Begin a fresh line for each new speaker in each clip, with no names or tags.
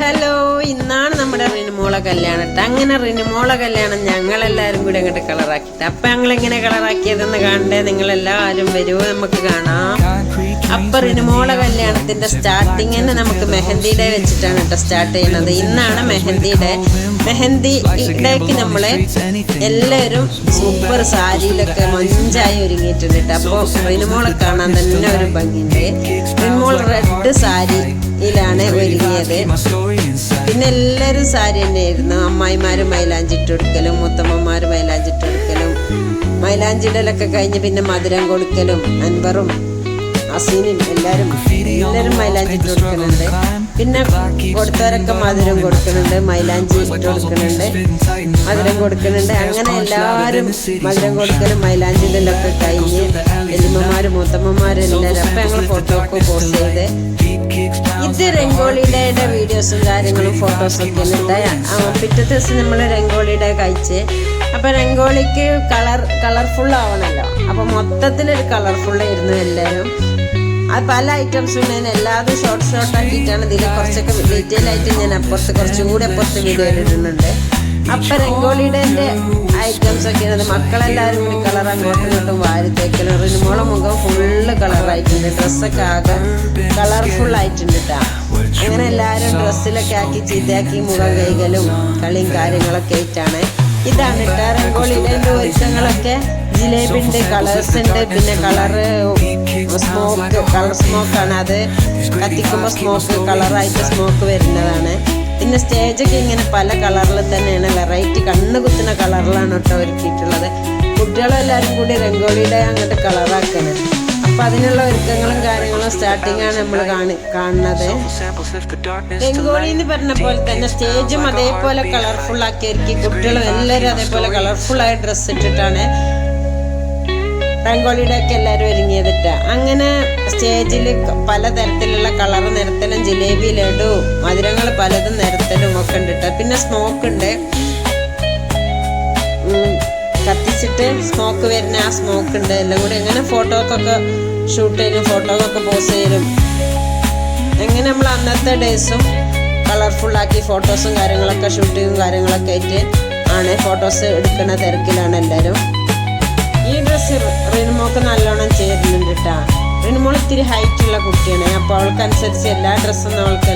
Hello ഇന്നാണ് നമ്മുടെ റിനുമോള കല്യാണം. അങ്ങനെ റിനുമോള കല്യാണം ഞങ്ങളെല്ലാവരും കൂടി അങ്ങോട്ട് കളറാക്കിട്ട്. അപ്പൊ ഞങ്ങൾ എങ്ങനെ കളറാക്കിയതെന്ന് കാണണ്ടേ? നിങ്ങൾ എല്ലാവരും വരുമോ നമുക്ക് കാണാം. അപ്പൊ റിനുമോള കല്യാണത്തിന്റെ സ്റ്റാർട്ടിങ് തന്നെ നമുക്ക് മെഹന്തി വെച്ചിട്ടാണ് കേട്ടോ സ്റ്റാർട്ട് ചെയ്യുന്നത്. ഇന്നാണ് മെഹന്തി ഡേ മെഹന്തി ഡേക്ക് നമ്മളെ എല്ലാവരും സൂപ്പർ സാരിയിലൊക്കെ മഞ്ചായി ഒരുങ്ങിയിട്ടുണ്ട് കേട്ടോ അപ്പോൾ റിനുമോളെ കാണാൻ തന്നെ ഒരു ഭംഗിയുണ്ട്. റിനുമോൾ റെഡ് സാരിയിലാണ് ഒരുങ്ങിയത്. പിന്നെ എല്ലാവരും സാരി തന്നെയായിരുന്നു. അമ്മായിമാരും മൈലാഞ്ചിട്ട് കൊടുക്കലും മുത്തമ്മമാര് മൈലാഞ്ചിട്ട് കൊടുക്കലും മൈലാഞ്ചിടലൊക്കെ കഴിഞ്ഞ് പിന്നെ മധുരം കൊടുക്കലും അൻവറും അസീനും എല്ലാവരും എല്ലാവരും മൈലാഞ്ചി ഇട്ട് പിന്നെ കൊടുത്തവരൊക്കെ മധുരം കൊടുക്കുന്നുണ്ട് മൈലാഞ്ചി ഇട്ട് മധുരം കൊടുക്കുന്നുണ്ട് അങ്ങനെ എല്ലാവരും മധുരം കൊടുക്കലും മൈലാഞ്ചിടലൊക്കെ കഴിഞ്ഞ് എലിമ്മമാരും മുത്തമ്മമാരും എല്ലാവരും അപ്പം ഞങ്ങൾ ഫോട്ടോ ഒക്കെ പോസ്റ്റ് ചെയ്ത് ഇത് രംഗോളിയുടെ വീഡിയോസും കാര്യങ്ങളും ഫോട്ടോസും ഒക്കെ പിറ്റത്തെ പിറ്റേ ദിവസം നമ്മൾ രംഗോളിയുടെ കഴിച്ച് അപ്പൊ രംഗോളിക്ക് കളർ കളർഫുൾ ആവണല്ലോ. അപ്പൊ മൊത്തത്തിലൊരു കളർഫുൾ ആയിരുന്നു എല്ലാവരും അത് പല ഐറ്റംസും ഞാൻ എല്ലാതും ഷോർട്ട് ഷോർട്ട് ആക്കിയിട്ടാണ് ഇതിൽ കുറച്ചൊക്കെ ഡീറ്റെയിൽ ആയിട്ട് ഞാൻ അപ്പുറത്ത് കുറച്ചും കൂടി അപ്പുറത്ത് വീഡിയോ ഇടുന്നുണ്ട്. അപ്പൊ രംഗോളിയുടെ ഐറ്റംസ് ഒക്കെ ഒക്കെയാണ്. മക്കളെല്ലാവരും കൂടി കളർ അങ്ങോട്ടും ഇങ്ങോട്ടും വാരി തേക്കലും റിനുമോളെ മുഖം ഫുള്ള് കളറായിട്ടുണ്ട് ഡ്രസ്സൊക്കെ ആകെ കളർഫുൾ ആയിട്ടുണ്ട് കേട്ടോ അങ്ങനെ എല്ലാവരും ഡ്രസ്സിലൊക്കെ ആക്കി ചീത്തയാക്കി മുഖം കൈകലും കളിയും കാര്യങ്ങളൊക്കെ ആയിട്ടാണ്. ഇതാണ് കേട്ടോ രംഗോളിയുടെ ഒരുക്കങ്ങളൊക്കെ. ജിലേബിന്റെ കളേഴ്സ് ഉണ്ട്. പിന്നെ കളറ് സ്മോക്ക് കളർ സ്മോക്കാണ് അത്. കത്തിക്കുമ്പോൾ സ്മോക്ക് കളറായിട്ട് സ്മോക്ക് വരുന്നതാണ്. പിന്നെ സ്റ്റേജൊക്കെ ഇങ്ങനെ പല കളറിൽ തന്നെയാണ്. വെറൈറ്റി കണ്ണ് കുത്തുന്ന കളറിലാണ് കേട്ടോ ഒരുക്കിയിട്ടുള്ളത് കുട്ടികളെല്ലാവരും കൂടി രംഗോളിയുടെ അങ്ങോട്ട് കളറാക്കുന്നത് അപ്പൊ അതിനുള്ള ഒരുക്കങ്ങളും കാര്യങ്ങളും സ്റ്റാർട്ടിംഗ് ആണ് നമ്മൾ കാണി കാണുന്നത്. രംഗോളി എന്ന് പറഞ്ഞ പോലെ തന്നെ സ്റ്റേജും അതേപോലെ കളർഫുൾ ആക്കി കുട്ടികളും എല്ലാവരും അതേപോലെ കളർഫുൾ ആയ ഡ്രസ്സ് ഇട്ടിട്ടാണ് രംഗോളിയുടെ ഒക്കെ എല്ലാവരും ഒരുങ്ങിയതിട്ട്. അങ്ങനെ സ്റ്റേജിൽ പലതരത്തിലുള്ള കളർ നിരത്തലും ജിലേബി ലഡു മധുരങ്ങൾ പലതും നിരത്തലും ഒക്കെ ഉണ്ട് ട്ടോ. പിന്നെ സ്മോക്ക് ഉണ്ട്. കത്തിച്ചിട്ട് സ്മോക്ക് വരുന്ന ആ സ്മോക്ക് ഉണ്ട്. എല്ലാം കൂടി അങ്ങനെ ഫോട്ടോക്കൊക്കെ ഷൂട്ട് ചെയ്യലും ഫോട്ടോക്കൊക്കെ പോസ് ചെയ്യലും എങ്ങനെ നമ്മൾ അന്നത്തെ ഡേയ്സും കളർഫുള്ളാക്കി ഫോട്ടോസും കാര്യങ്ങളൊക്കെ ഷൂട്ടിങ്ങും കാര്യങ്ങളൊക്കെ ആയിട്ട് ആണ് ഫോട്ടോസ് എടുക്കുന്ന തിരക്കിലാണ് എല്ലാവരും ഡ്രസ്സ് റിനുമോക്ക് നല്ലോണം ചേരുന്നുണ്ട് കേട്ടാ റിനുമോൾ ഇത്തിരി ഹൈറ്റ് ഉള്ള കുട്ടിയാണ്. അപ്പോൾ അവൾക്കനുസരിച്ച് എല്ലാ ഡ്രസ്സൊന്നും അവൾക്ക്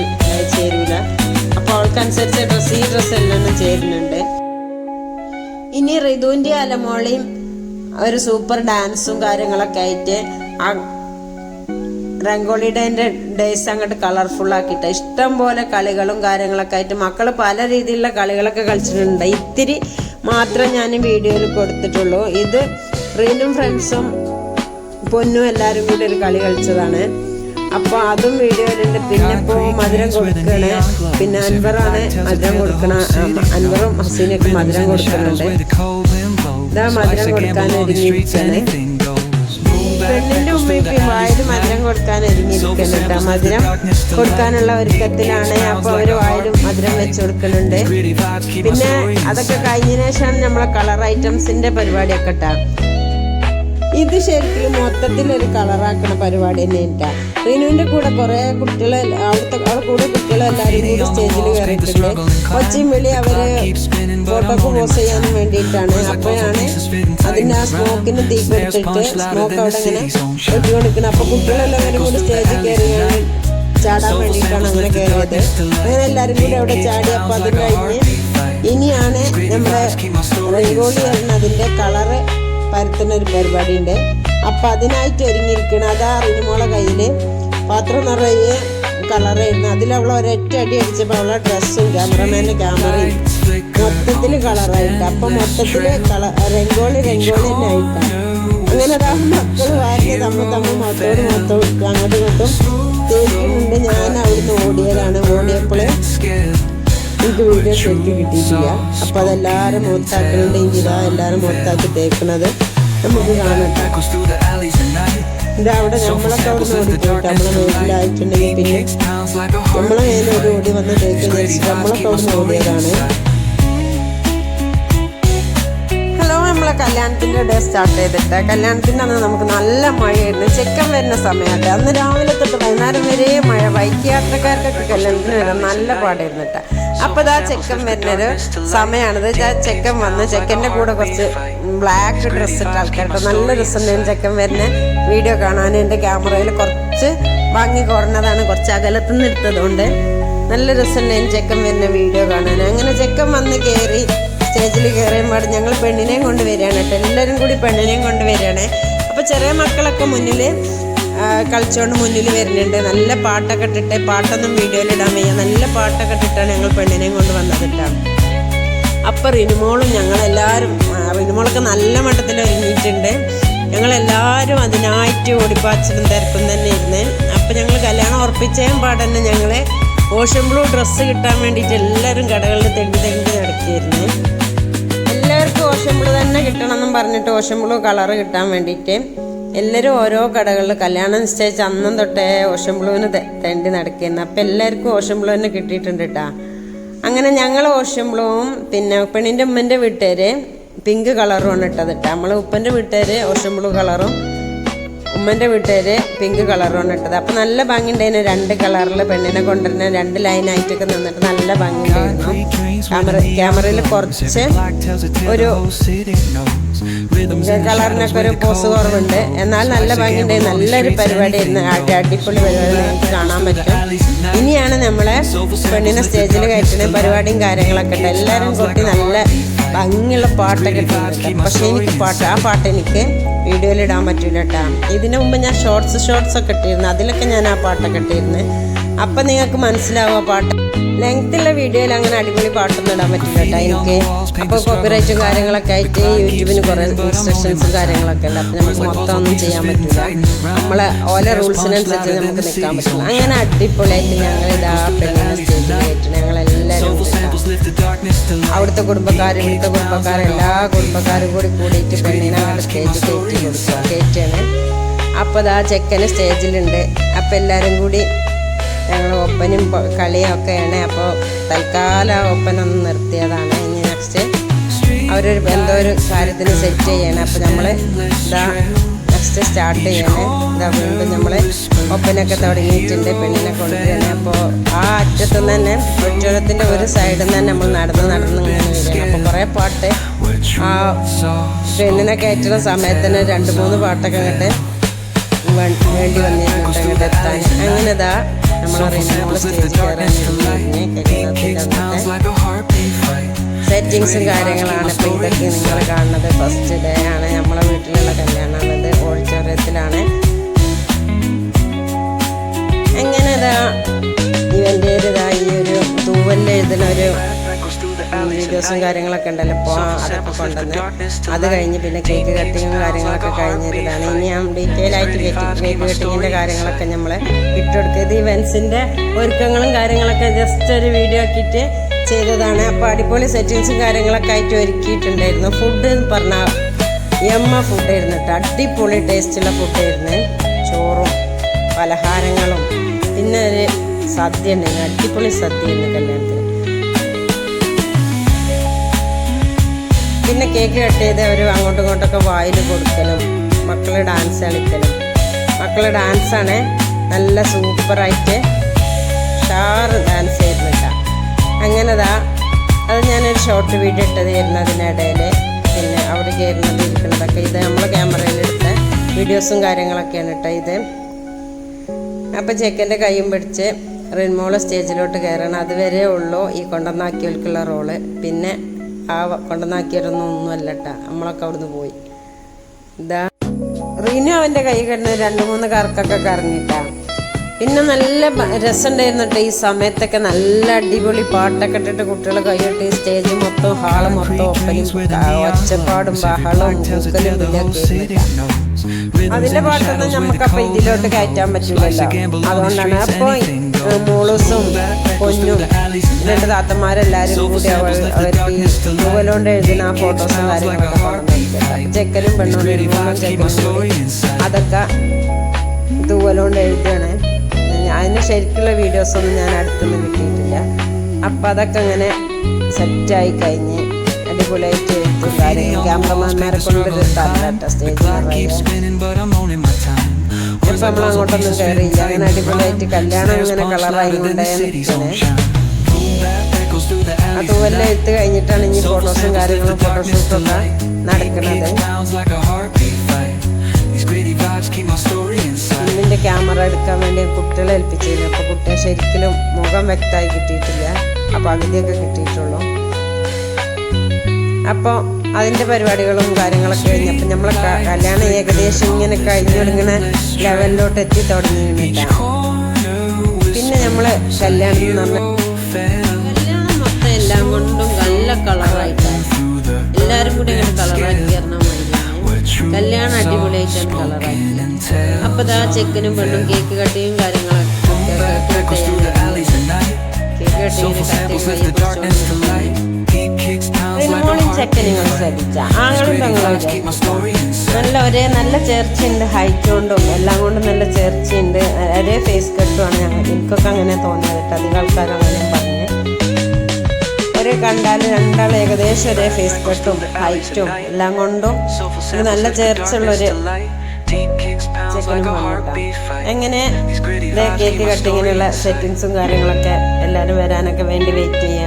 ചേരൂല. അപ്പോൾ അവൾക്കനുസരിച്ച് ഡ്രസ്സ് ഈ ഡ്രസ്സ് എല്ലാം ചേരുന്നുണ്ട്. ഇനി റിതുവിന്റെ അലമോളയും ഒരു സൂപ്പർ ഡാൻസും കാര്യങ്ങളൊക്കെ ആയിട്ട് ആ രംഗോളിയുടെ ഡേയ്സ് അങ്ങോട്ട് കളർഫുൾ ആക്കിയിട്ട് ഇഷ്ടം പോലെ കളികളും കാര്യങ്ങളൊക്കെ ആയിട്ട് മക്കൾ പല രീതിയിലുള്ള കളികളൊക്കെ കളിച്ചിട്ടുണ്ട്. ഇത്തിരി മാത്രം ഞാൻ വീഡിയോയിൽ കൊടുത്തിട്ടുള്ളൂ. ഇത് റീനും ഫ്രണ്ട്സും പൊന്നും എല്ലാവരും കൂടി ഒരു കളി കളിച്ചതാണ്. അപ്പോൾ അതും വീഡിയോയിലുണ്ട് പിന്നെ ഇപ്പോൾ മധുരം കൊടുക്കണേ. പിന്നെ അൻവറാണ് മധുരം കൊടുക്കണ അൻവറും ഹസീനൊക്കെ മധുരം കൊടുക്കുന്നുണ്ട്. ഇതാ മധുരം കൊടുക്കാൻ ഒരുങ്ങിയിരിക്കുകയാണ് പെണ്ണിന്റെ ഉമ്മയും വായിൽ മധുരം കൊടുക്കാൻ ഒരുങ്ങിയിരിക്കുന്നുണ്ട്. മധുരം കൊടുക്കാനുള്ള ഒരുക്കത്തിലാണ് അപ്പൊ അവർ വായിലും മധുരം വെച്ച് കൊടുക്കുന്നുണ്ട്. പിന്നെ അതൊക്കെ കഴിഞ്ഞതിന് ശേഷമാണ് നമ്മളെ കളർ ഐറ്റംസിന്റെ പരിപാടിയൊക്കെ ഇട്ടാ. ഇത് ശരിക്കും മൊത്തത്തിൽ ഒരു കളറാക്കണ പരിപാടി തന്നെ ഇട്ടാ റീനുവിന്റെ കൂടെ കുറേ കുട്ടികൾ അവിടുത്തെ അവിടെ കൂടെ കുട്ടികളെല്ലാവരും കൂടി സ്റ്റേജിൽ കയറിയിട്ടുണ്ട് കൊച്ചിയും വിളി അവർ ഫോട്ടോക്ക് പോസ് ചെയ്യാനും വേണ്ടിയിട്ടാണ് അപ്പോഴാണ് അതിന്റെ ആ സ്മോക്കിന് തീ കൊടുത്തിട്ട് സ്മോക്ക് അവിടെ ഇങ്ങനെ ഒട്ടി കൊടുക്കുന്നത് അപ്പൊ കുട്ടികളെല്ലാവരും കൂടി സ്റ്റേജിൽ കയറിയാണ് ചാടാൻ വേണ്ടിയിട്ടാണ് അങ്ങനെ കയറിയത് അങ്ങനെ എല്ലാവരും കൂടി അവിടെ ചാടി അപ്പൊ അത് കഴിഞ്ഞ് ഇനിയാണ് നമ്മുടെ റംഗോളി വരുന്നതിന്റെ കളറ് പരത്തുന്ന ഒരു പരിപാടി ഉണ്ട് അപ്പം അതിനായിട്ട് ഒരുങ്ങിയിരിക്കണം. അതാ റിനുമോളെ കയ്യിൽ പാത്രം നിറയെ കളറായിരുന്നു അതിലവൾ ഒരൊറ്റ അടി അടിച്ചപ്പോൾ അവളെ ഡ്രസ്സും ക്യാമറമാന്റെ ക്യാമറയും മൊത്തത്തിൽ കളറായിട്ട് അപ്പം മൊത്തത്തിൽ കള രംഗോളി രംഗോളി തന്നെ ആയിട്ടാണ് അങ്ങനെ അതാ മക്കൾ വാരി തമ്മിൽ തമ്മിൽ മൊത്തോട് മൊത്തം അങ്ങോട്ടും ഇങ്ങോട്ടും. തേക്കുന്നുണ്ട് ഞാൻ അവിടുന്ന് ഓടിയതാണ്. ഓടിയപ്പോൾ വീഡിയോ ശരിക്കും കിട്ടിയിട്ടില്ല. അപ്പൊ അതെല്ലാരും മൊത്താക്കുന്നുണ്ട് ഇതാ എല്ലാരും മൊത്താക്കി തേക്കുന്നത് നമുക്ക് കാണട്ടെ ഇതാ അവിടെ നമ്മളൊക്കെ അവിടെ നമ്മളെ വീട്ടിലായിട്ടുണ്ടെങ്കിൽ പിന്നെ നമ്മളെ മേലെ ഒരു ഓടി വന്ന് തേക്ക് നമ്മളൊക്കെ അവിടെ ഓടിയതാണ്. ഹലോ നമ്മളെ കല്യാണത്തിന്റെ ഡേ സ്റ്റാർട്ട് ചെയ്തിട്ട്. കല്യാണത്തിന്റെ അന്ന് നമുക്ക് നല്ല മഴയായിരുന്നു. ചെക്കൻ വരുന്ന സമയത്ത് അന്ന് രാവിലെ തൊട്ട് വൈകുന്നേരം വരെ മഴ. ബൈക്ക് യാത്രക്കാർക്കൊക്കെ കല്യാണത്തിന് വരാൻ നല്ല പാടായിരുന്നു കേട്ടോ. അപ്പൊ ഇതാ ചെക്കൻ വരുന്നൊരു സമയമാണിത് ചെക്കൻ വന്ന്. ചെക്കന്റെ കൂടെ കുറച്ച് ബ്ലാക്ക് ഡ്രസ്സ് ഇട്ട ആൾക്കാരുടെ നല്ല രസമുണ്ടായിരുന്നു ചെക്കൻ വരുന്ന. വീഡിയോ കാണാൻ എന്റെ ക്യാമറയിൽ കുറച്ച് ഭംഗി കുറഞ്ഞതാണ്. കുറച്ച് അകലത്തുനിന്ന് എടുത്തതുകൊണ്ട് നല്ല രസമുണ്ടായിരുന്നു ചെക്കൻ വരുന്ന വീഡിയോ കാണാൻ. അങ്ങനെ ചെക്കൻ വന്ന് കയറി സ്റ്റേജിൽ കയറിയും പാടും. ഞങ്ങൾ പെണ്ണിനെയും കൊണ്ട് വരികയാണ് കേട്ടോ. എല്ലാവരും കൂടി പെണ്ണിനെയും കൊണ്ട് വരികയാണ്. അപ്പോൾ ചെറിയ മക്കളൊക്കെ മുന്നിൽ കളിച്ചുകൊണ്ട് മുന്നിൽ വരുന്നുണ്ട്. നല്ല പാട്ടൊക്കെ ഇട്ടിട്ട് പാട്ടൊന്നും വീഡിയോയിൽ ഇടാൻ വയ്യ. നല്ല പാട്ടൊക്കെ ഇട്ടിട്ടാണ് ഞങ്ങൾ പെണ്ണിനെയും കൊണ്ട് വന്നത് കേട്ടോ. അപ്പം റിനുമോളും ഞങ്ങളെല്ലാവരും റിനുമോളൊക്കെ നല്ല മട്ടത്തിൽ ഒരുങ്ങിയിട്ടുണ്ട്. ഞങ്ങളെല്ലാവരും അതിനായിട്ട് ഓടിപ്പാച്ചിലും തിരക്കും തന്നെ ഇരുന്ന്. അപ്പം ഞങ്ങൾ കല്യാണം ഉറപ്പിച്ചേം പാടന്നെ ഞങ്ങളെ ഓഷൻ ബ്ലൂ ഡ്രസ്സ് കിട്ടാൻ വേണ്ടിയിട്ട് എല്ലാവരും കടകളിൽ തെണ്ടി തെണ്ടി നടത്തിയിരുന്നു. എല്ലാവർക്കും ഓഷൻ ബ്ലൂ തന്നെ കിട്ടണമെന്നും പറഞ്ഞിട്ട് ഓഷൻ ബ്ലൂ കളറ് കിട്ടാൻ വേണ്ടിയിട്ട്. എല്ലാവരും ഓരോ കടകളിൽ കല്യാണം നിശ്ചയിച്ച അന്നും തൊട്ടേ ഓഷൻ ബ്ലൂവിന് തേണ്ടി നടക്കുന്നു. അപ്പം എല്ലാവർക്കും ഓഷൻ ബ്ലൂ തന്നെ കിട്ടിയിട്ടുണ്ട് കേട്ടോ അങ്ങനെ ഞങ്ങൾ ഓഷൻ ബ്ലൂവും പിന്നെ പെണ്ണിന്റെ ഉമ്മന്റെ വീട്ടുകാർ പിങ്ക് കളറുമാണ് ഇട്ടത് കേട്ടോ നമ്മൾ ഉപ്പന്റെ വീട്ടുകാർ ഓഷൻ ബ്ലൂ കളറും ഉമ്മന്റെ വീട്ടുകാര് പിങ്ക് കളറാണ് ഇട്ടത്. അപ്പം നല്ല ഭംഗി ഉണ്ടായിരുന്നു രണ്ട് കളറിൽ പെണ്ണിനെ കൊണ്ടുവരുന്ന രണ്ട് ലൈനായിട്ടൊക്കെ നിന്നിട്ട് നല്ല ഭംഗി ഉണ്ടായിരുന്നു ക്യാമറ ക്യാമറയിൽ കുറച്ച് ഒരു കളറിനൊക്കെ ഒരു പോസ് കുറവുണ്ട്. എന്നാൽ നല്ല ഭംഗി ഉണ്ടായി നല്ലൊരു പരിപാടിയായിരുന്നു. അടിപൊളി പരിപാടി നിങ്ങൾക്ക് കാണാൻ പറ്റും. ഇനിയാണ് നമ്മളെ പെണ്ണിനെ സ്റ്റേജിൽ കയറ്റുന്ന പരിപാടിയും കാര്യങ്ങളൊക്കെ ഉണ്ട് എല്ലാവരും കൂട്ടി നല്ല ഭംഗിയുള്ള പാട്ടൊക്കെ പക്ഷേ എനിക്ക് പാട്ട് ആ പാട്ട് എനിക്ക് വീഡിയോയിൽ ഇടാൻ പറ്റില്ല കേട്ടോ ഇതിനു മുമ്പ് ഞാൻ ഷോർട്സ് ഷോർട്സ് ഒക്കെ ഇട്ടിരുന്നു. അതിലൊക്കെ ഞാൻ ആ പാട്ടൊക്കെ ഇട്ടിരുന്നു. അപ്പം നിങ്ങൾക്ക് മനസ്സിലാവും ആ പാട്ട്. ലെങ്ത്തുള്ള വീഡിയോയിൽ അങ്ങനെ അടിപൊളി പാട്ടൊന്നും ഇടാൻ പറ്റില്ല കേട്ടോ എനിക്ക് അപ്പോൾ കോപ്പിറൈറ്റും കാര്യങ്ങളൊക്കെ ആയിട്ട് യൂട്യൂബിന് കുറേ ഇൻസ്ട്രക്ഷൻസും കാര്യങ്ങളൊക്കെ ഉണ്ട്. അപ്പൊ നമുക്ക് മൊത്തം ഒന്നും ചെയ്യാൻ പറ്റില്ല നമ്മളെ ഓല റൂൾസിനനുസരിച്ച് നമുക്ക് നിൽക്കാൻ പറ്റില്ല അങ്ങനെ അടിപൊളിയായിട്ട് ഞങ്ങൾ ഇതാ പെണ്ണിനെ സ്റ്റേജിൽ കയറ്റി ഞങ്ങളെല്ലാവരും അവിടുത്തെ കുടുംബക്കാർ ഇവിടുത്തെ കുടുംബക്കാർ എല്ലാ കുടുംബക്കാരും കൂടി കൂടിയിട്ട് പെണ്ണിനെ അങ്ങോട്ട് സ്റ്റേജിൽ കയറ്റി കയറ്റിയാണ് അപ്പോൾ ആ ചെക്കന് സ്റ്റേജിലുണ്ട്. അപ്പോൾ എല്ലാവരും കൂടി ഞങ്ങൾ ഒപ്പനും കളിയും ഒക്കെയാണ്. അപ്പോൾ തൽക്കാലം ആ ഒപ്പന ഒന്ന് നിർത്തിയതാണ്. ഇനി നെക്സ്റ്റ് അവരൊരു എന്തോ ഒരു കാര്യത്തിന് സെറ്റ് ചെയ്യണം. അപ്പോൾ നമ്മൾ ഇതാ നെക്സ്റ്റ് സ്റ്റാർട്ട് ചെയ്യണേ. ഇതാ വീണ്ടും നമ്മൾ ഒപ്പനൊക്കെ തുടങ്ങിയിട്ടുണ്ട് പെണ്ണിനെ കൊണ്ടുവരണേ അപ്പോൾ ആ അറ്റത്തു നിന്ന് തന്നെ ഒറ്റോരത്തിന്റെ ഒരു സൈഡിൽ നിന്ന് തന്നെ നമ്മൾ നടന്ന് നടന്ന് ഇങ്ങനെ വരികയാണ്. അപ്പോൾ കുറേ പാട്ട് ആ പെണ്ണിനെ കയറ്റുന്ന സമയത്ത് തന്നെ രണ്ട് മൂന്ന് പാട്ടൊക്കെ അങ്ങോട്ട് വേണ്ടി വന്നിട്ടുണ്ട് അങ്ങോട്ട് എത്താൻ. അങ്ങനെ ഇതാ നമ്മൾ സെറ്റിങ്സും കാര്യങ്ങളാണ് ഇപ്പോൾ ഇതൊക്കെ നിങ്ങൾ കാണുന്നത്. ഫസ്റ്റ് ഡേ ആണ് നമ്മളെ വീട്ടിലുള്ള കല്യാണമാണത് ഓഡിറ്റോറിയത്തിലാണ്. എങ്ങനെ ഈ ഒരു തൂവലിൽ എഴുതുന്ന ഒരു വീഡിയോസും കാര്യങ്ങളൊക്കെ ഉണ്ടല്ലോ. ഇപ്പോൾ അതൊക്കെ കൊണ്ടുവന്ന് അത് കഴിഞ്ഞ് പിന്നെ കേക്ക് കട്ടിങ്ങും കാര്യങ്ങളൊക്കെ കഴിഞ്ഞിരുന്നതാണ് ഇനി ഞാൻ ഡീറ്റെയിൽ ആയിട്ട് കേക്ക് കട്ടിങ്ങിന്റെ കാര്യങ്ങളൊക്കെ നമ്മൾ ഇട്ടുകൊടുക്കുക ഇത് ഇവൻസിന്റെ ഒരുക്കങ്ങളും കാര്യങ്ങളൊക്കെ ജസ്റ്റ് ഒരു വീഡിയോ ആക്കിയിട്ട് ചെയ്തതാണ്. അപ്പോൾ അടിപൊളി സെറ്റിങ്സും കാര്യങ്ങളൊക്കെ ആയിട്ട് ഒരുക്കിയിട്ടുണ്ടായിരുന്നു. ഫുഡ് എന്ന് പറഞ്ഞാൽ എമ്മ ഫുഡായിരുന്നു കേട്ടോ. അടിപൊളി ടേസ്റ്റുള്ള ഫുഡായിരുന്നു ചോറും പലഹാരങ്ങളും പിന്നെ ഒരു സദ്യ ഉണ്ടായിരുന്നു അടിപൊളി സദ്യ ഉണ്ട് കല്യാണത്തിന്. പിന്നെ കേക്ക് കട്ട് ചെയ്ത് അവർ അങ്ങോട്ടും ഇങ്ങോട്ടൊക്കെ വായിൽ കൊടുക്കലും മക്കളെ ഡാൻസ് കളിക്കലും. മക്കളെ ഡാൻസാണ് നല്ല സൂപ്പറായിട്ട് ഷാറ് ഡാൻസ് ചെയ്യുന്നില്ല അങ്ങനെതാ അത് ഞാനൊരു ഷോർട്ട് വീഡിയോ ഇട്ടത് തരുന്നതിനിടയിൽ പിന്നെ അവിടെ കയറുന്നത് ഇരിക്കുന്നതൊക്കെ ഇത് നമ്മളെ ക്യാമറയിലെടുത്ത വീഡിയോസും കാര്യങ്ങളൊക്കെയാണ് കേട്ടോ ഇത്. അപ്പോൾ ചെക്കന്റെ കൈയും പിടിച്ച് റിൻമോൾ സ്റ്റേജിലോട്ട് കയറണം. അതുവരെ ഉള്ളൂ ഈ കൊണ്ടുവന്നാക്കിയവർക്കുള്ള റോൾ. പിന്നെ ആ കൊണ്ടുവന്നാക്കിയവരൊന്നും ഒന്നുമല്ല കേട്ടോ നമ്മളൊക്കെ അവിടുന്ന് പോയി. ഇതാ റീനു അവന്റെ കൈ കിടന്ന് രണ്ട് മൂന്ന് കറക്കൊക്കെ കറങ്ങിട്ടാ. പിന്നെ നല്ല രസം രസമുണ്ടായിരുന്നു കേട്ടോ ഈ സമയത്തൊക്കെ നല്ല അടിപൊളി പാട്ടൊക്കെ ഇട്ടിട്ട് കുട്ടികൾ കൈയിട്ട് സ്റ്റേജ് മൊത്തം ഹാൾ മൊത്തം ഒപ്പനും ഒച്ചപ്പാടും ബഹളവും പൂക്കലും വിലയൊക്കെ അതിന്റെ പാട്ടൊന്നും നമുക്ക് അപ്പൊ ഇതിലോട്ട് കയറ്റാൻ പറ്റില്ലല്ലോ. അതുകൊണ്ടാണ് അപ്പൊ മോളൂസും പൊന്നും രണ്ട് താത്തമാരെല്ലാരും കൂടി അവൾ- അവർക്ക് ഈ തൂവലോണ്ട് എഴുതുന്ന ആ ഫോട്ടോസും കാര്യങ്ങളൊക്കെ കൊണ്ടുവന്നിട്ടുണ്ട് ചെക്കനും എഴുതുമ്പോൾ ചെക്കനും അതൊക്കെ തൂവലോണ്ട് എഴുതുകയാണ് അതിന് ശരിക്കുള്ള വീഡിയോസൊന്നും ഞാൻ അടുത്തൊന്നും കിട്ടിയിട്ടില്ല. അപ്പം അതൊക്കെ അങ്ങനെ സെറ്റായി കഴിഞ്ഞ് അടിപൊളിയായിട്ട് എഴുത്തും കാര്യങ്ങളും ക്യാമറമാന്മാരെ കൊണ്ടൊരു തല്ലാട്ട സ്റ്റേജ് ഇപ്പൊ നമ്മൾ അങ്ങോട്ടൊന്നും കയറിയില്ല. അങ്ങനെ അടിപൊളിയായിട്ട് കല്യാണം ഇങ്ങനെ കളറായി കൊണ്ടേ നിൽക്കണേ
Echoes
ആ തൂവെല്ലാം എഴുത്ത് കഴിഞ്ഞിട്ടാണ് ഇനി ഫോട്ടോസും കാര്യങ്ങളും ഫോട്ടോഷൂട്ടും ഒക്കെ നടക്കുന്നത്. ഇന്നിന്റെ ക്യാമറ എടുക്കാൻ വേണ്ടി കുട്ടികളെ ഏൽപ്പിച്ചിരുന്നു. അപ്പൊ കുട്ടിയെ ശരിക്കും മുഖം വ്യക്തമായി കിട്ടിയിട്ടില്ല. അപ്പൊ പകുതിയൊക്കെ കിട്ടിയിട്ടുള്ളൂ. അപ്പോൾ അതിന്റെ പരിപാടികളും കാര്യങ്ങളൊക്കെ കഴിഞ്ഞപ്പോൾ നമ്മളെ കല്യാണം ഏകദേശം ഇങ്ങനെ കഴിഞ്ഞൊടുങ്ങനെ ലെവലിലോട്ട് എത്തി തുടങ്ങിയിട്ടാണ് പിന്നെ നമ്മൾ കല്യാണം എന്ന് പറഞ്ഞ കല്യാണം മൊത്തം എല്ലാം കൊണ്ടും നല്ല കളറായിട്ടാണ് എല്ലാരും കൂടി ഇങ്ങനെ കളറാക്കി തരണം കല്യാണം അടിപൊളിയായിട്ടാണ് കളറാക്കി അപ്പൊ ഇതാ ചെക്കനും പെണ്ണും കേക്ക് കട്ടിയും കാര്യങ്ങളൊക്കെ കേക്ക് കട്ടിങ് കേക്ക് റിനോളും ചെക്കനും ശ്രദ്ധിച്ച. ആങ്ങളും പെങ്ങളും നല്ല ഒരേ നല്ല ചേർച്ചയുണ്ട് ഹൈറ്റ് കൊണ്ടും എല്ലാം കൊണ്ടും നല്ല ചേർച്ചയുണ്ട്. ഒരേ ഫേസ് കട്ടുമാണ് ഞങ്ങൾ. എനിക്കൊക്കെ അങ്ങനെ തോന്നിയത് കേട്ടോ. അധികം ആൾക്കാർ അങ്ങനെ പറഞ്ഞു. ഒരേ കണ്ടാൽ രണ്ടാൾ ഏകദേശം ഒരേ ഫേസ് കട്ടും ഹൈറ്റും എല്ലാം കൊണ്ടും നല്ല ചേർച്ചയുള്ള ഒരു എങ്ങനെ കേക്ക് കട്ടിങ്ങിനുള്ള സെറ്റിങ്സും കാര്യങ്ങളൊക്കെ എല്ലാവരും വരാനൊക്കെ വേണ്ടി വെയിറ്റ് നമ്മളെ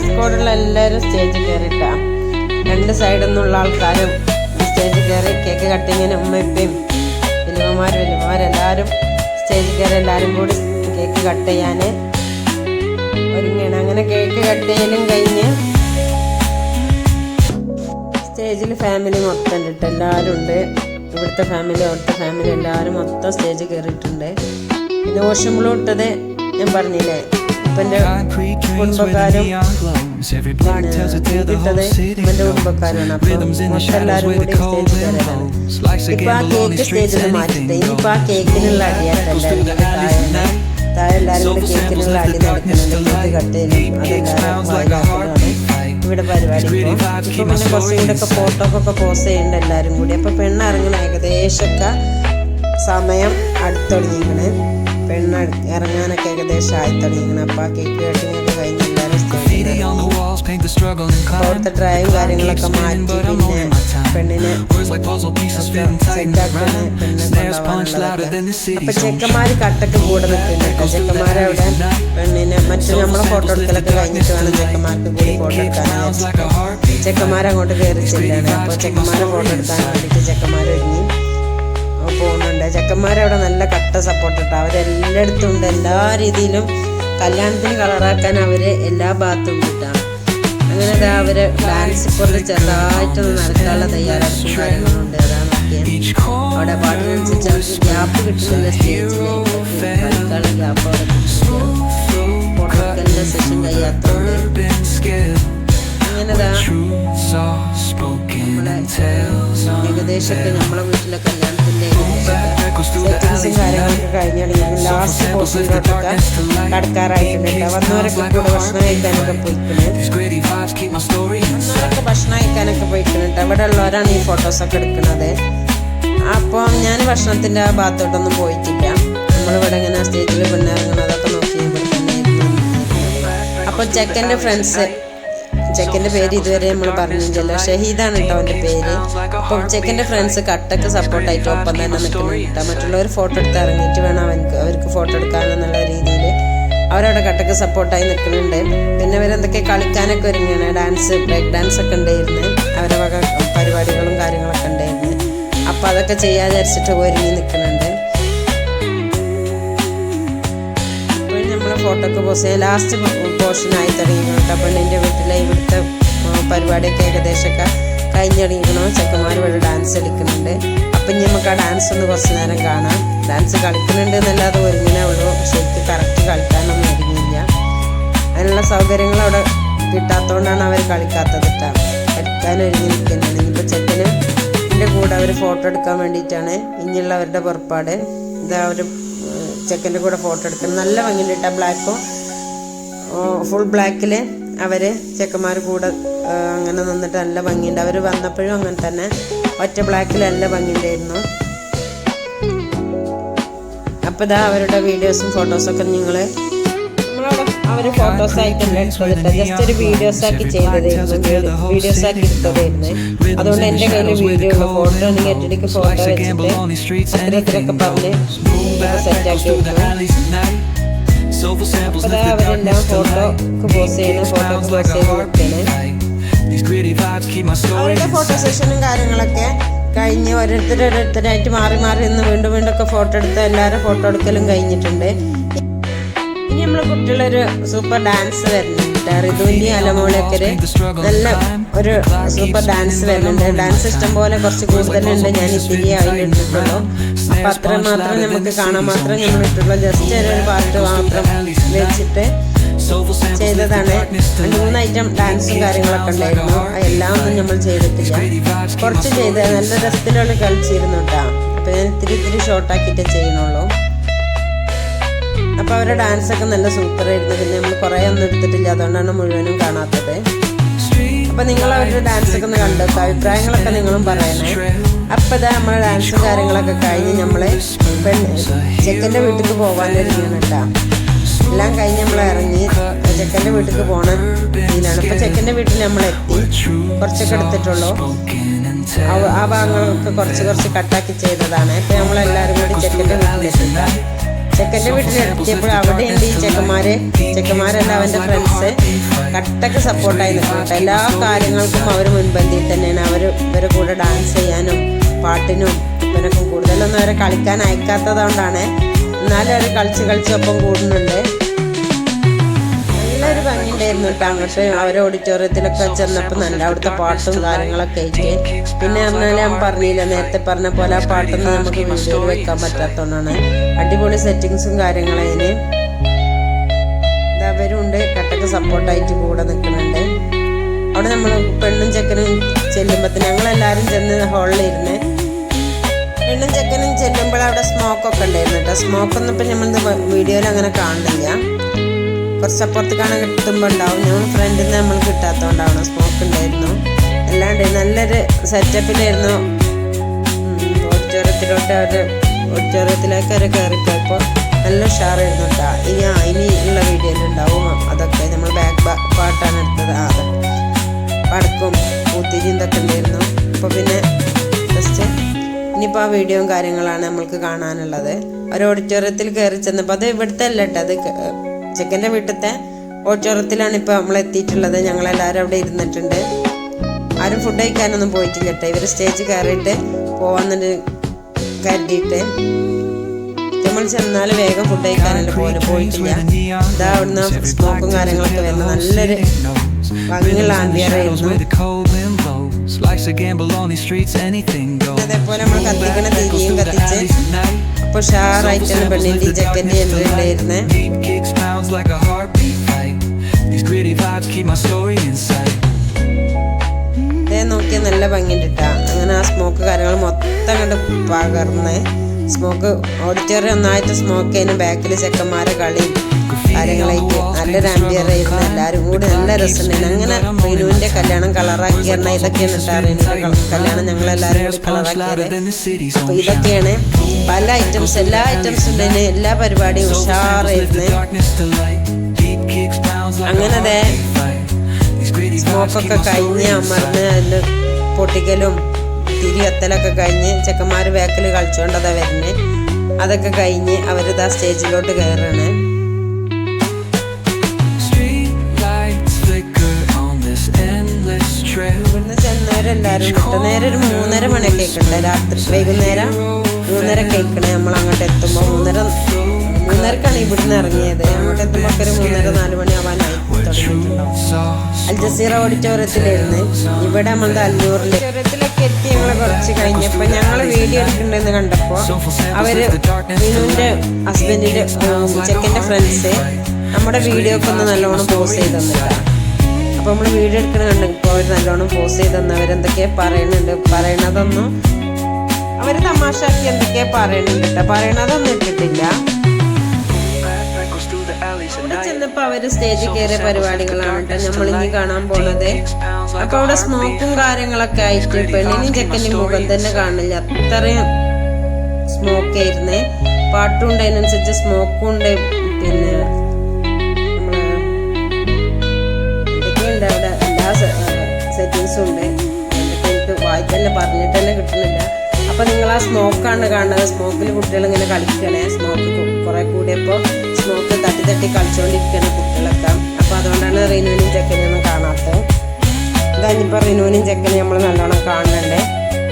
ഡ്രസ് കോഡുള്ള എല്ലാവരും സ്റ്റേജിൽ കയറിട്ടാ രണ്ട് സൈഡിൽ നിന്നുള്ള ആൾക്കാരും സ്റ്റേജിൽ കയറി കേക്ക് കട്ടിങ്ങിന് ഉമ്മയപ്പയും വലിയമ്മമാർ വലിയമാരെല്ലാവരും സ്റ്റേജിൽ കയറി എല്ലാവരും കൂടി കേക്ക് കട്ട് ചെയ്യാൻ ഒരുങ്ങണം. അങ്ങനെ കേക്ക് കട്ട് ചെയ്യലും കഴിഞ്ഞ് സ്റ്റേജിൽ ഫാമിലി മൊത്തം ഉണ്ട് എല്ലാവരും ഉണ്ട്. ഇവിടുത്തെ ഫാമിലി അവിടുത്തെ ഫാമിലി എല്ലാവരും മൊത്തം സ്റ്റേജിൽ കയറിയിട്ടുണ്ട് പിന്നെ ഓഷമ്പളും ഇട്ടത് ഞാൻ പറഞ്ഞില്ലേ? ഇപ്പം എന്റെ കുടുംബക്കാരും ഇവന്റെ
knows.
കുടുംബക്കാരാണ്. അപ്പൊ
Rhythms in the shadows
മറ്റെല്ലാരും
where
കൂടി
the cold
സ്റ്റേജിൽ
wind
കയറിയതാണ്
blows. Life's a
ഇപ്പൊ ആ കേക്ക് സ്റ്റേജിൽ മാറ്റിട്ട്.
anything
ഇനിയിപ്പോ ആ കേക്കിനുള്ള അടിയായിട്ട് എല്ലാവരും താഴെ എല്ലാവരും കൂടി കേക്കിനുള്ള അടി നടക്കുന്നുണ്ട് അതെല്ലാവരും ഇവിടെ പരിപാടി ഇപ്പൊ പിന്നെ കുറച്ചും കൂടെ ഒക്കെ ഫോട്ടോ ഒക്കെ പോസ്റ്റ് ചെയ്യുന്നുണ്ട് എല്ലാവരും കൂടി. അപ്പൊ പെണ്ണിറങ്ങണ ഏകദേശമൊക്കെ സമയം അടുത്തൊടങ്ങിക്കണ് പെണ്ണ് ഇറങ്ങാനൊക്കെ ഏകദേശം ആയി തുടങ്ങിക്കണ് അപ്പൊ ആ കേക്ക് കട്ടിങ്ങൊക്കെ കഴിഞ്ഞ് എല്ലാവരും. അവിടുത്തെ ഡ്രൈവും കാര്യങ്ങളൊക്കെ മാറ്റി. പിന്നെ പെണ്ണിനെ അപ്പൊ ചെക്കന്മാര് കട്ടക്ക് കൂടെ നിൽക്കുന്നുണ്ട്. ചെക്കന്മാരവിടെ പെണ്ണിനെ മറ്റു നമ്മളെ ഫോട്ടോ എടുക്കലൊക്കെ കഴിഞ്ഞിട്ട് വേണം ചെക്കന്മാർക്ക് കൂടി ഫോട്ടോ എടുക്കാൻ. ചെക്കന്മാരങ്ങോട്ട് കയറി ചെല്ലാണ് അപ്പോൾ ചെക്കന്മാരെ ഫോട്ടോ എടുക്കാൻ വേണ്ടിയിട്ട് ചെക്കന്മാർ ഒരുങ്ങി. പോകുന്നുണ്ട്. ചെക്കന്മാരവിടെ നല്ല കട്ട സപ്പോർട്ട് ഇട്ട് അവരെല്ലായിടത്തും ഉണ്ട്. എല്ലാ രീതിയിലും കല്യാണത്തിന് കളറാക്കാൻ അവർ എല്ലാ ഭാഗത്തും കിട്ടാം അങ്ങനെ ദാ അവർ ഡാൻസ് ഇപ്പോൾ ചെറുതായിട്ടൊന്ന് നടക്കാനുള്ള തയ്യാറെടുപ്പും കാര്യങ്ങളും ഉണ്ട്. അതാ നോക്കിയത് അവിടെ പാട്ടിനനുസരിച്ച് അവർക്ക് ഗ്യാപ്പ് കിട്ടുന്നില്ല സ്റ്റേജിൽ കളിക്കാനുള്ള ഗ്യാപ്പ് അവിടെ സെഷൻ കഴിയാത്തതുകൊണ്ട്. അങ്ങനെ നമ്മളെ വീട്ടിലെ
the
സെറ്റിങ്സും കാര്യങ്ങളൊക്കെ കഴിഞ്ഞാണെങ്കിൽ ലാസ്റ്റ് പോർഷനിലോട്ടൊക്കെ കടക്കാറായിട്ടുണ്ട് വന്നവരൊക്കെ കൂടെ ഭക്ഷണം കഴിക്കാനൊക്കെ. വന്നവരൊക്കെ ഭക്ഷണം കഴിക്കാനൊക്കെ പോയിക്കണ് കേട്ടോ ഇവിടെ ഉള്ളവരാണ് ഈ ഫോട്ടോസൊക്കെ എടുക്കുന്നത്. അപ്പം ഞാൻ ഭക്ഷണത്തിന്റെ ആ ഭാഗത്തോട്ടൊന്നും പോയിട്ടില്ല. നമ്മളിവിടെ ഇങ്ങനെ സ്റ്റേജിൽ പെണ്ണിറങ്ങണതൊക്കെ നോക്കി ഇവിടെ തന്നെ അപ്പോൾ ചെക്കന്റെ ഫ്രണ്ട്സ് ചെക്കന്റെ പേര് ഇതുവരെ നമ്മൾ പറഞ്ഞില്ലല്ലോ. ഷഹീദാണ് കേട്ടോ അവന്റെ പേര്. അപ്പം ചെക്കന്റെ ഫ്രണ്ട്സ് കട്ടക്ക് സപ്പോർട്ടായിട്ട് ഒപ്പം തന്നെ നിൽക്കുന്നുണ്ട് കേട്ടോ. മറ്റുള്ളവർ ഫോട്ടോ എടുത്ത് ഇറങ്ങിയിട്ട് വേണം അവർക്ക് അവർക്ക് ഫോട്ടോ എടുക്കാനെന്നുള്ള രീതിയിൽ. അവരവിടെ കട്ടക്ക് സപ്പോർട്ടായി നിൽക്കുന്നുണ്ട്. പിന്നെ അവരെന്തൊക്കെ കളിക്കാനൊക്കെ ഒരുങ്ങിയാണ് ഡാൻസ് ബ്രേക്ക് ഡാൻസ് ഒക്കെ ഉണ്ടായിരുന്നു. അവരെ വക പരിപാടികളും കാര്യങ്ങളൊക്കെ ഉണ്ടായിരുന്നു. അപ്പം അതൊക്കെ ചെയ്യാതെ വിചാരിച്ചിട്ട് ഒരുങ്ങി നിൽക്കുന്നുണ്ട്. പോസ്റ്റ് ചെയ്യാൻ ലാസ്റ്റ് പോർഷൻ ആയി തുടങ്ങിയിട്ടുണ്ട് പെണ്ണിന്റെ വീട്ടിലെ ഇവിടുത്തെ പരിപാടിയൊക്കെ ഏകദേശമൊക്കെ കഴിഞ്ഞ് ചെക്കന്മാർ ഇവിടെ ഡാൻസ് കളിക്കുന്നുണ്ട്. അപ്പം ഇനി നമുക്ക് ആ ഡാൻസ് ഒന്ന് കുറച്ച് നേരം കാണാം. ഡാൻസ് കളിക്കുന്നുണ്ട് എന്നല്ലാതെ ഒരുങ്ങനെ ഉള്ളൂ. ശരിക്കും കറക്റ്റ് കളിക്കാനൊന്നും ഒരുങ്ങിയില്ല. അതിനുള്ള സൗകര്യങ്ങൾ അവിടെ കിട്ടാത്തതുകൊണ്ടാണ് അവർ കളിക്കാത്തത് കേട്ടോ. കളിക്കാൻ ഒരുങ്ങി നിൽക്കുന്നത്. ഇനിയിപ്പോൾ ചെക്കന് എന്റെ കൂടെ അവർ ഫോട്ടോ എടുക്കാൻ വേണ്ടിയിട്ടാണ് ഇനിയുള്ള അവരുടെ പുറപ്പാട്. ഇതാ അവർ ചെക്കന്റെ കൂടെ ഫോട്ടോ എടുക്കും നല്ല ഭംഗിയുണ്ട് കേട്ടോ ബ്ലാക്കും ഫുൾ ബ്ലാക്കിൽ അവർ ചെക്കന്മാർ കൂടെ അങ്ങനെ നിന്നിട്ട് നല്ല ഭംഗിയുണ്ട്. അവർ വന്നപ്പോഴും അങ്ങനെ തന്നെ. ഒറ്റ ബ്ലാക്കിൽ നല്ല ഭംഗിയുണ്ടായിരുന്നു അപ്പോൾ ഇതാ അവരുടെ വീഡിയോസും ഫോട്ടോസൊക്കെ നിങ്ങൾ അവർ ഫോട്ടോസ് ആയിട്ടല്ല എടുത്തത് ജസ്റ്റ് ഒരു വീഡിയോസ് ആക്കി ചെയ്തതായിരുന്നു വീഡിയോസ് ആക്കി എടുത്തതായിരുന്നു അതുകൊണ്ട് എന്റെ കയ്യിൽ വീഡിയോ ഉള്ള ഫോട്ടോ ആണെങ്കിൽ ഒറ്റയ്ക്ക് ഫോട്ടോ വെച്ചിട്ട് അത്തരത്തിലൊക്കെ പറഞ്ഞ് സെറ്റ് ആക്കി എടുക്കണം
These gritty vibes keep my story
കഴിഞ്ഞ് ഓരോരുത്തരോരോരുത്തരായിട്ട് മാറി മാറി നിന്ന് വീണ്ടും വീണ്ടും ഒക്കെ ഫോട്ടോ എടുത്ത് എല്ലാവരും ഫോട്ടോ എടുക്കലും കഴിഞ്ഞിട്ടുണ്ട്. ഇനി നമ്മളെ കുട്ടികളൊരു സൂപ്പർ ഡാൻസ് വരുന്നുണ്ട്. ഋതുവിന്റെയും അലമോളൊക്കെ നല്ല ഒരു സൂപ്പർ ഡാൻസ് വരുന്നുണ്ട്. ഡാൻസ് ഇഷ്ടം പോലെ കുറച്ച് കൂടുതലുണ്ട് ഞാൻ ഇത്തിരി അതിലിട്ടിട്ടുള്ളൂ അപ്പം അത്ര മാത്രം നമുക്ക് കാണാൻ മാത്രം നമ്മൾ ഇട്ടുള്ളൂ ജസ്റ്റ് ഒരു പാട്ട് മാത്രം വെച്ചിട്ട് ചെയ്തതാണ്. രണ്ട് മൂന്ന് ഐറ്റം ഡാൻസും കാര്യങ്ങളൊക്കെ ഉണ്ടായിരുന്നു. എല്ലാം ഒന്നും നമ്മൾ ചെയ്തിട്ടില്ല. കുറച്ച് ചെയ്ത് നല്ല രസത്തിലുള്ള കളിച്ചിരുന്നു കേട്ടോ അപ്പൊ ഞാൻ ഇത്തിരി ഇത്തിരി ഷോർട്ടാക്കിയിട്ടേ ചെയ്യണുള്ളൂ അപ്പൊ അവരുടെ ഡാൻസ് ഒക്കെ നല്ല സൂപ്പർ ആയിരുന്നു. പിന്നെ നമ്മൾ കുറേ ഒന്നും എടുത്തിട്ടില്ല. അതുകൊണ്ടാണ് മുഴുവനും കാണാത്തത്.
അപ്പോൾ
അപ്പൊ നിങ്ങൾ അവരുടെ ഡാൻസ് ഒക്കെ ഒന്ന് കണ്ടു അഭിപ്രായങ്ങളൊക്കെ നിങ്ങളും പറയണേ. അപ്പൊ ഇതാ നമ്മളെ ഡാൻസും കാര്യങ്ങളൊക്കെ കഴിഞ്ഞ് നമ്മൾ ചെക്കന്റെ വീട്ടിൽ പോകാനൊരുങ്ങാണ് കേട്ടാ. എല്ലാം കഴിഞ്ഞ് നമ്മൾ ഇറങ്ങി ചെക്കന്റെ വീട്ടിൽ പോകണം ഇതിനാണ് അപ്പൊ ചെക്കന്റെ വീട്ടിൽ നമ്മൾ എത്തി. കുറച്ചൊക്കെ എടുത്തിട്ടുള്ളൂ. ആ- ഭാഗങ്ങളൊക്കെ കുറച്ച് കുറച്ച് കട്ടാക്കി ചെയ്തതാണ്. ഇപ്പൊ നമ്മളെല്ലാരും കൂടി ചെക്കന്റെ വീട്ടിലെത്തില്ല ചെക്കന്റെ വീട്ടിലെത്തിയപ്പോൾ അവിടെയുണ്ട് ഈ ചെക്കന്മാരെ ചെക്കന്മാരല്ല അവന്റെ ഫ്രണ്ട്സ് കട്ടക്ക് സപ്പോർട്ടായി നിൽക്കുന്നുണ്ട് എല്ലാ കാര്യങ്ങൾക്കും അവർ മുൻപന്തിയിൽ തന്നെയാണ്. അവർ ഇവരെ കൂടെ ഡാൻസ് ചെയ്യാനും പാട്ടിനും ഇവരൊക്കെ കൂടുതലൊന്നും അവരെ കളിക്കാൻ അയക്കാത്തതുകൊണ്ടാണ് എന്നാലും അവർ കളിച്ച് കളിച്ചൊപ്പം കൂടുന്നുണ്ട്. നല്ലൊരു ഭംഗി ഉണ്ടായിരുന്നു കേട്ടോ അങ്ങോട്ട് അവരെ ഓഡിറ്റോറിയത്തിലൊക്കെ ചെന്നപ്പോൾ നല്ല അവിടുത്തെ പാട്ടും കാര്യങ്ങളൊക്കെ ആയിട്ട്. പിന്നെ പറഞ്ഞാൽ ഞാൻ പറഞ്ഞില്ല നേരത്തെ പറഞ്ഞ പോലെ ആ പാട്ടൊന്നും നമുക്ക് വീഡിയോയിൽ വെക്കാൻ പറ്റാത്തതുകൊണ്ടാണ്. അടിപൊളി സെറ്റിങ്സും കാര്യങ്ങളതിന് അവരുണ്ട് കട്ടക്ക് സപ്പോർട്ടായിട്ട് കൂടെ നിൽക്കുന്നുണ്ട്. അവിടെ നമ്മൾ പെണ്ണും ചെക്കനും ചെല്ലുമ്പോൾ ഞങ്ങളെല്ലാവരും ചെന്ന് ഹാളിൽ ഇരുന്ന് പെണ്ണും ചെക്കനും ചെല്ലുമ്പോൾ അവിടെ സ്മോക്കൊക്കെ ഉണ്ടായിരുന്നു കേട്ടോ. സ്മോക്കൊന്നും ഇപ്പം നമ്മൾ വീഡിയോയിൽ അങ്ങനെ കാണുന്നില്ല. കുറച്ച് കാണാൻ കിട്ടുമ്പോൾ ഉണ്ടാവും ഞങ്ങൾ ഫ്രണ്ടിൽ നിന്ന് നമ്മൾ കിട്ടാത്തതുകൊണ്ടാവണം സ്മോക്ക് ഉണ്ടായിരുന്നു അല്ലാണ്ട് നല്ലൊരു സെറ്റപ്പിലായിരുന്നു ഓഡിറ്റോറിയത്തിലോട്ട് അവർ ഓഡിറ്റോറിയത്തിലേക്ക് അവർ കയറിപ്പോയപ്പോൾ നല്ല ഉഷാറായിരുന്നു കേട്ടോ ഇനി ആ ഇനി ഉള്ള വീഡിയോയിൽ ഉണ്ടാവും അതൊക്കെ നമ്മൾ ബാക്ക് പാട്ടാണ് എടുത്തത്. അതെ. പടക്കും പൂത്തിരിയും ഇതൊക്കെ ഉണ്ടായിരുന്നു. അപ്പോൾ പിന്നെ ജസ്റ്റ് ഇനിയിപ്പോൾ ആ വീഡിയോയും കാര്യങ്ങളാണ് നമ്മൾക്ക് കാണാനുള്ളത്. ഒരു ഓഡിറ്റോറിയത്തിൽ കയറി ചെന്നപ്പോൾ അത് ഇവിടുത്തെ അല്ല കേട്ടോ അത് ചെക്കന്റെ വീട്ടിലത്തെ ഓഡിറ്റോറിയത്തിലാണ് ഇപ്പോൾ നമ്മൾ എത്തിയിട്ടുള്ളത്. ഞങ്ങളെല്ലാവരും അവിടെ ഇരുന്നിട്ടുണ്ട്. ആരും ഫുഡ് കഴിക്കാനൊന്നും പോയിട്ടില്ല കേട്ടോ ഇവർ സ്റ്റേജ് കയറിയിട്ട് പോവാന്നിട്ട് കരുതിയിട്ട് നമ്മൾ ചെന്നാൽ വേഗം ഫുഡ് കഴിക്കാനല്ല പോലെ പോയിട്ടില്ല. ഇതാ അവിടുന്ന് സ്മോക്കും കാര്യങ്ങളൊക്കെ വരുന്നത്. നല്ലൊരു ഭംഗിയുള്ള ആംബിയറായിരുന്നു അതേപോലെ നമ്മൾ കത്തിക്കണ തിരിയും കത്തിച്ച് അപ്പോൾ ഷാറായിട്ടാണ്
keep my story inside
ഇതേ നോക്കിയാൽ നല്ല ഭംഗിയുണ്ട് കേട്ടോ അങ്ങനെ ആ സ്മോക്ക് കാര്യങ്ങൾ മൊത്തം കണ്ട് പകർന്ന്. സ്മോക്ക് ഓഡിറ്റോറിയം ഒന്നായിട്ട് സ്മോക്ക് ചെയ്യുന്ന. ബാക്കിൽ ചെക്കന്മാരെ കളി കാര്യങ്ങളായിട്ട് നല്ലൊരു ആംബിയറായിരുന്നു എല്ലാവരും കൂടി നല്ല രസമുണ്ടായിരുന്നു അങ്ങനെ റീനുവിന്റെ കല്യാണം കളറാക്കി പറഞ്ഞാൽ ഇതൊക്കെയാണ് കേട്ടോ കല്യാണം ഞങ്ങളെല്ലാവരും കൂടി കളറാക്കിയത്. ഇതൊക്കെയാണ് പല ഐറ്റംസ് എല്ലാ ഐറ്റംസും ഉണ്ടായിരുന്നു എല്ലാ പരിപാടിയും ഉഷാറായിരുന്നു. അങ്ങനെ
അതെ
സ്മോക്കൊക്കെ കഴിഞ്ഞ് അമർന്ന് അതിന്റെ പൊട്ടിക്കലും തിരി എത്തലൊക്കെ കഴിഞ്ഞ് ചെക്കന്മാർ വേക്കൽ കളിച്ചുകൊണ്ടതാ വരുന്നത് അതൊക്കെ കഴിഞ്ഞ് അവരിതാ സ്റ്റേജിലോട്ട് കയറാണ്. ചെന്നവരെല്ലാവരും കിട്ടും. ഒരു മൂന്നര മണിയൊക്കെ കേൾക്കണ്ടേ രാത്രി വൈകുന്നേരം മൂന്നര കേൾക്കണേ നമ്മൾ അങ്ങോട്ട് എത്തുമ്പോൾ മൂന്നര മൂന്നരക്കാണ് ഇവിടുന്ന് ഇറങ്ങിയത്. അങ്ങോട്ട് എത്തുമ്പോൾ ഒരു മൂന്നര നാല് മണി
Sauce
അൽ ജസീറ ഓഡിറ്റോറിയത്തിലായിരുന്നു. ഇവിടെ നമ്മളത് അല്ലൂറിൽ ഓഡിറ്റോറിയത്തിലൊക്കെ എത്തി ഞങ്ങൾ കുറച്ച് കഴിഞ്ഞപ്പോൾ ഞങ്ങൾ വീഡിയോ എടുക്കണ്ടെന്ന് കണ്ടപ്പോൾ അവർ വിനുവിന്റെ ഹസ്ബൻഡിന്റെ ചെക്കന്റെ ഫ്രണ്ട്സ് നമ്മുടെ വീഡിയോ ഒക്കെ ഒന്ന് നല്ലോണം പോസ്റ്റ് ചെയ്ത് തന്നിട്ടാണ് അപ്പോൾ നമ്മൾ വീഡിയോ എടുക്കണുണ്ടെങ്കിൽ അവർ നല്ലോണം പോസ് ചെയ്ത് തന്നു. അവരെന്തൊക്കെയാ പറയുന്നുണ്ട് പറയണതൊന്നും അവർ തമാശാക്കി എന്തൊക്കെയാ പറയണുണ്ട് പറയണതൊന്നും ഇട്ടിട്ടില്ല ചെന്നപ്പോ അവർ സ്റ്റേജിൽ കയറിയ പരിപാടികളാണ് നമ്മൾ ഇനി കാണാൻ പോണത്. അപ്പൊ അവിടെ സ്മോക്കും കാര്യങ്ങളൊക്കെ ആയിട്ട് പെണ്ണിനും ചെക്കനും മുഖം തന്നെ കാണില്ല. അത്രയും സ്മോക്ക് ആയിരുന്നേ. പാട്ടും ഉണ്ട് അതിനനുസരിച്ച് സ്മോക്കും ഉണ്ട്. പിന്നെ കിട്ടുന്നില്ല പറഞ്ഞിട്ട് തന്നെ കിട്ടുന്നില്ല. അപ്പൊ നിങ്ങൾ ആ സ്മോക്കാണ് കാണുന്നത്. സ്മോക്കിൽ കുട്ടികൾ ഇങ്ങനെ കളിക്കണേ. സ്മോക്ക് കുറെ കൂടിയപ്പോൾ സ്മോക്ക് തട്ടി തട്ടി കളിച്ചുകൊണ്ടിരിക്കുകയാണ് കുട്ടികളൊക്കെ. അപ്പൊ അതുകൊണ്ടാണ് റിനുവിനും ചെക്കനെയൊന്നും കാണാത്തത്. ഇതാഞ്ഞിപ്പോൾ റിനുവിനും ചെക്കനും നമ്മൾ നല്ലോണം കാണുന്നുണ്ട്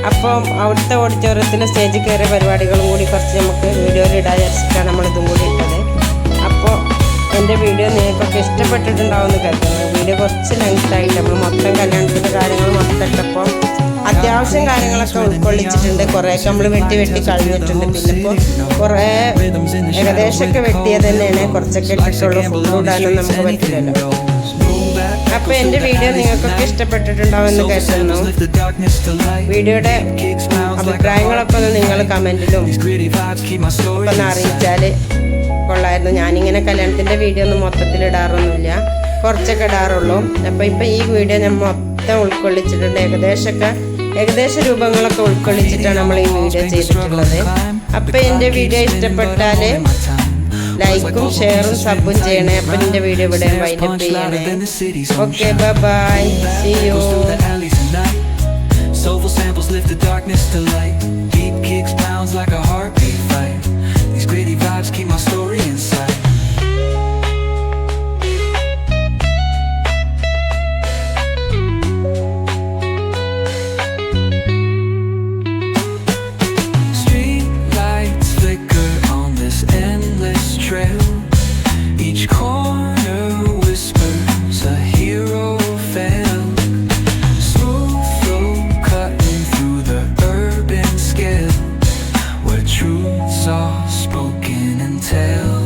അപ്പം അവിടുത്തെ ഓഡിറ്റോറിയത്തിൽ സ്റ്റേജിൽ കയറിയ പരിപാടികളും കൂടി കുറച്ച് നമുക്ക് വീഡിയോയിൽ ഇടാൻ വിചാരിച്ചിട്ടാണ് നമ്മളിതും കൂടി ഇട്ടത്. അപ്പോൾ എന്റെ വീഡിയോ നിങ്ങൾക്കൊക്കെ ഇഷ്ടപ്പെട്ടിട്ടുണ്ടാവുമെന്ന് കരുതുന്നു. വീഡിയോ കുറച്ച് ലെങ്ത് ആയിട്ട് നമ്മൾ മൊത്തം കല്യാണത്തിന്റെ കാര്യങ്ങൾ മൊത്തം ഇട്ടപ്പോൾ അത്യാവശ്യം കാര്യങ്ങളൊക്കെ ഉൾക്കൊള്ളിച്ചിട്ടുണ്ട്. കുറേയൊക്കെ നമ്മൾ വെട്ടി വെട്ടി കളഞ്ഞിട്ടുണ്ട്. പിന്നെ ഇപ്പോൾ കുറേ ഏകദേശമൊക്കെ വെട്ടിയത് തന്നെയാണ്. കുറച്ചൊക്കെ ഇട്ടിട്ടുള്ളൂ. ഫുഡ് ഇടാനും നമുക്ക് പറ്റില്ലല്ലോ. അപ്പൊ എന്റെ വീഡിയോ നിങ്ങൾക്കൊക്കെ ഇഷ്ടപ്പെട്ടിട്ടുണ്ടാവുമെന്ന് കരുതുന്നു. വീഡിയോയുടെ അഭിപ്രായങ്ങളൊക്കെ ഒന്ന് നിങ്ങൾ
my
ഒന്ന് അറിയിച്ചാൽ കൊള്ളായിരുന്നു. ഞാനിങ്ങനെ കല്യാണത്തിന്റെ വീഡിയോ ഒന്നും മൊത്തത്തിൽ ഇടാറൊന്നുമില്ല. കുറച്ചൊക്കെ ഇടാറുള്ളൂ. അപ്പൊ ഇപ്പൊ ഈ വീഡിയോ ഞാൻ മൊത്തം ഉൾക്കൊള്ളിച്ചിട്ടുണ്ട്. ഏകദേശമൊക്കെ ഏകദേശ രൂപങ്ങളൊക്കെ ഉൾക്കൊള്ളിച്ചിട്ടാണ് നമ്മൾ ഈ വീഡിയോ ചെയ്തിട്ടുള്ളത്. അപ്പൊ എന്റെ വീഡിയോ ഇഷ്ടപ്പെട്ടാൽ ലൈക്കും ഷെയറും സബും ചെയ്യണേ. അപ്പൊ എന്റെ വീഡിയോ ഇവിടെ വൈൻഡപ്പ് ചെയ്യണേ. Okay bye see you
Soulful samples lift the darkness to light. Deep kicks pounds like a heartbeat fight. These gritty vibes keep my